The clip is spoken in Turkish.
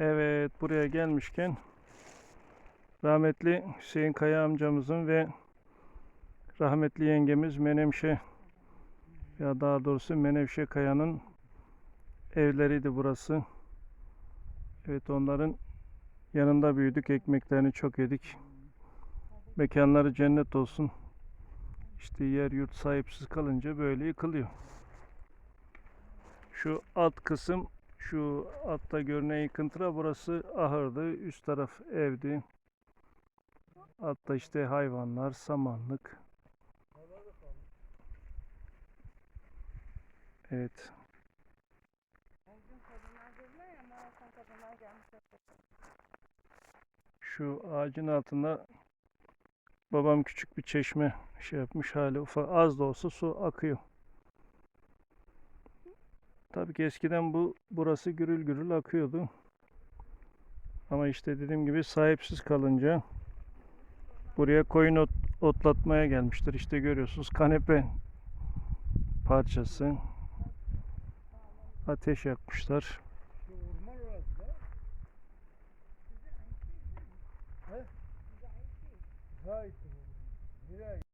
Evet buraya gelmişken rahmetli Hüseyin Kaya amcamızın ve rahmetli yengemiz Menemşe ya daha doğrusu Menevşe Kaya'nın evleriydi burası. Evet onların yanında büyüdük. Ekmeklerini çok yedik. Mekanları cennet olsun. İşte yer yurt sahipsiz kalınca böyle yıkılıyor. Şu alt kısım şu altta görünen yıkıntıra burası ahırdı. Üst taraf evdi. Altta işte hayvanlar, samanlık. Evet. Şu ağacın altında babam küçük bir çeşme şey yapmış hali ufak az da olsa su akıyor. Tabii ki eskiden bu burası gürül gürül akıyordu. Ama işte dediğim gibi sahipsiz kalınca buraya koyun ot, otlatmaya gelmiştir. İşte görüyorsunuz kanepe parçası. Ateş yakmışlar. Şu